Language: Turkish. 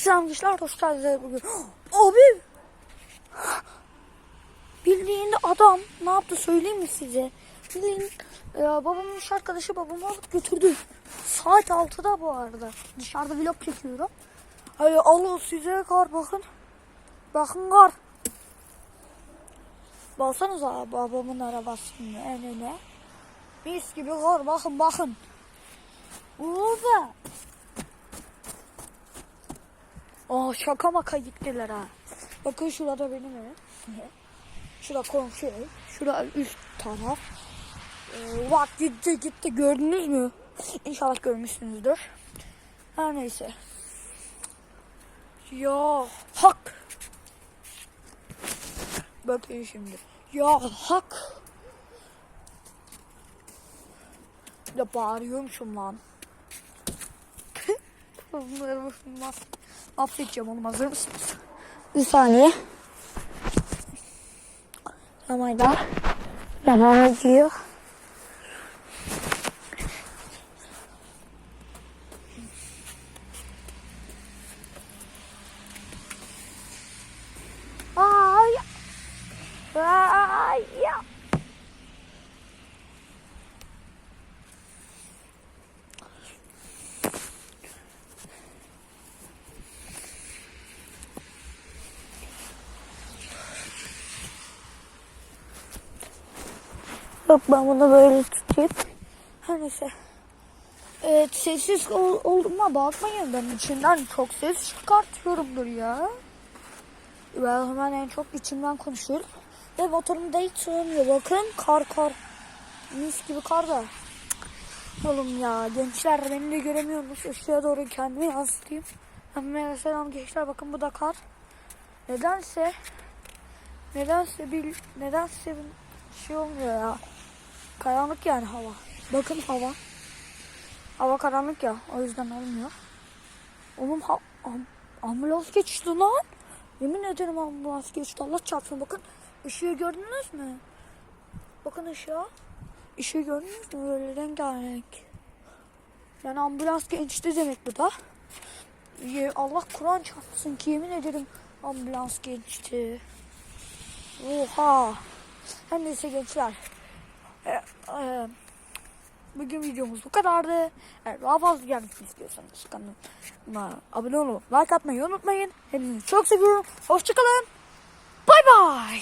Selam gençler hoş geldiniz bugün. Abi! Bildiğin adam ne yaptı söyleyeyim mi size? Bildiğin e, babamın iş arkadaşı babamı alıp götürdü. Saat 6'da bu arada. Dışarıda vlog çekiyorum. Hayır alın size kar bakın. Bakın kar. Baksanıza babamın arabasının önüne. Mis gibi kar bakın bakın. Burada. Aa şaka maka gittiler ha. Bakın şurada benim evim. Şurada komşu ev. Şurada üst taraf. Ee, bak gitti gitti gördünüz mü? İnşallah görmüşsünüzdür. Her neyse. Ya hak. Bakın şimdi. Ya hak. Ya bağırıyormuşum lan. Mahvedeceğim oğlum hazır mısınız? Bir saniye. Tamam da devam ediyor. Ay. Ay ya. Yok ben bunu böyle tutayım. Her neyse. Evet sessiz ol, olduğuma bakmayın ben içinden çok ses çıkartıyorumdur ya. Ben hemen en çok içimden konuşuyorum. Ve motorum da hiç sığmıyor. Bakın kar kar. Mis gibi kar da. Oğlum ya gençler beni de göremiyormuş. Işığa doğru kendimi yansıtayım. Hemen selam gençler bakın bu da kar. Nedense nedense bir nedense bir şey olmuyor ya. Karanlık yani hava. Bakın hava. Hava karanlık ya. O yüzden olmuyor. Oğlum ha am ambulans geçti lan. Yemin ederim ambulans geçti. Allah çarpsın. Bakın ışığı gördünüz mü? Bakın ışığa. Işığı gördünüz mü? Böyle rengarenk. Yani ambulans geçti demek bu da. Allah Kur'an çarpsın ki yemin ederim ambulans geçti. Oha. Her neyse gençler. Ee, e, bugün videomuz bu kadardı. Eğer daha fazla gelmek istiyorsanız kanalıma abone olup like atmayı unutmayın. Hepinizi çok seviyorum. Hoşçakalın. Bay bay.